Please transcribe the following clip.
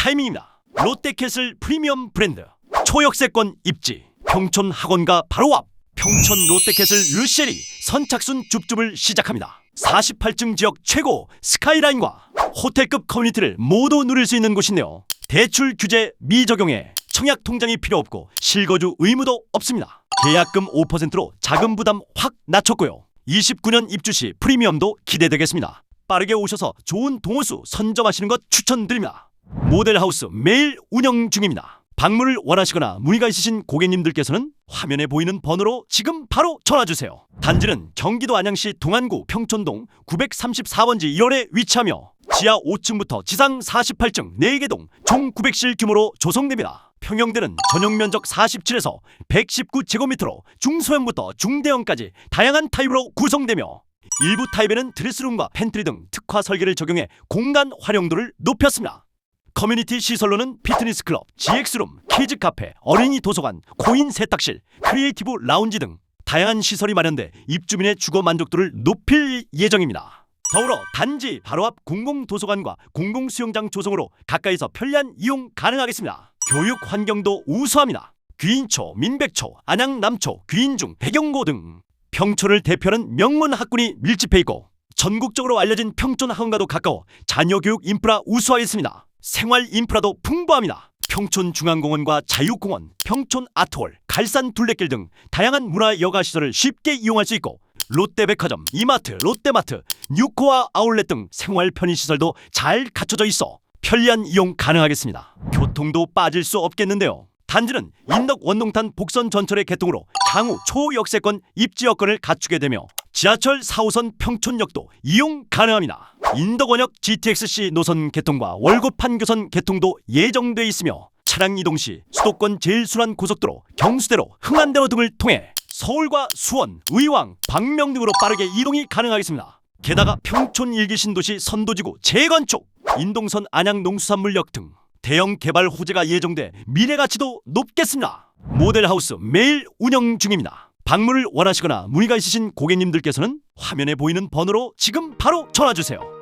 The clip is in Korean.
타이밍입니다. 롯데캐슬 프리미엄 브랜드 초역세권 입지 평촌 학원가 바로 앞 평촌 롯데캐슬 르쉐리 선착순 줍줍을 시작합니다. 48층 지역 최고 스카이라인과 호텔급 커뮤니티를 모두 누릴 수 있는 곳인데요. 대출 규제 미적용에 청약 통장이 필요 없고 실거주 의무도 없습니다. 계약금 5%로 자금 부담 확 낮췄고요. 29년 입주 시 프리미엄도 기대되겠습니다. 빠르게 오셔서 좋은 동호수 선점하시는 것 추천드립니다. 모델하우스 매일 운영 중입니다. 방문을 원하시거나 문의가 있으신 고객님들께서는 화면에 보이는 번호로 지금 바로 전화 주세요. 단지는 경기도 안양시 동안구 평촌동 934번지 1월에 위치하며 지하 5층부터 지상 48층 4개 동 총 900실 규모로 조성됩니다. 평형대는 전용 면적 47에서 119제곱미터로 중소형부터 중대형까지 다양한 타입으로 구성되며 일부 타입에는 드레스룸과 팬트리 등 특화 설계를 적용해 공간 활용도를 높였습니다. 커뮤니티 시설로는 피트니스 클럽, GX룸, 키즈 카페, 어린이 도서관, 코인 세탁실, 크리에이티브 라운지 등 다양한 시설이 마련돼 입주민의 주거 만족도를 높일 예정입니다. 더불어 단지 바로 앞 공공 도서관과 공공 수영장 조성으로 가까이서 편리한 이용 가능하겠습니다. 교육 환경도 우수합니다. 귀인초, 민백초, 안양남초, 귀인중, 백영고 등 평촌을 대표하는 명문 학군이 밀집해 있고 전국적으로 알려진 평촌 학원과도 가까워 자녀 교육 인프라 우수하였습니다. 생활 인프라도 풍부합니다. 평촌 중앙공원과 자유공원, 평촌 아트홀, 갈산 둘레길 등 다양한 문화 여가 시설을 쉽게 이용할 수 있고 롯데백화점, 이마트, 롯데마트, 뉴코아 아울렛 등 생활 편의 시설도 잘 갖춰져 있어 편리한 이용 가능하겠습니다. 교통도 빠질 수 없겠는데요. 단지는 인덕 원동탄 복선 전철의 개통으로 향후 초역세권 입지 여건을 갖추게 되며 지하철 4호선 평촌역도 이용 가능합니다. 인덕원역 GTX-C 노선 개통과 월곶 판교선 개통도 예정돼 있으며 차량 이동 시 수도권 제일 순환 고속도로 경수대로 흥안대로 등을 통해 서울과 수원, 의왕, 광명 등으로 빠르게 이동이 가능하겠습니다. 게다가 평촌 일기 신도시 선도지구 재건축, 인동선 안양 농수산물역 등 대형 개발 호재가 예정돼 미래 가치도 높겠습니다. 모델하우스 매일 운영 중입니다. 방문을 원하시거나 문의가 있으신 고객님들께서는 화면에 보이는 번호로 지금 바로 전화 주세요.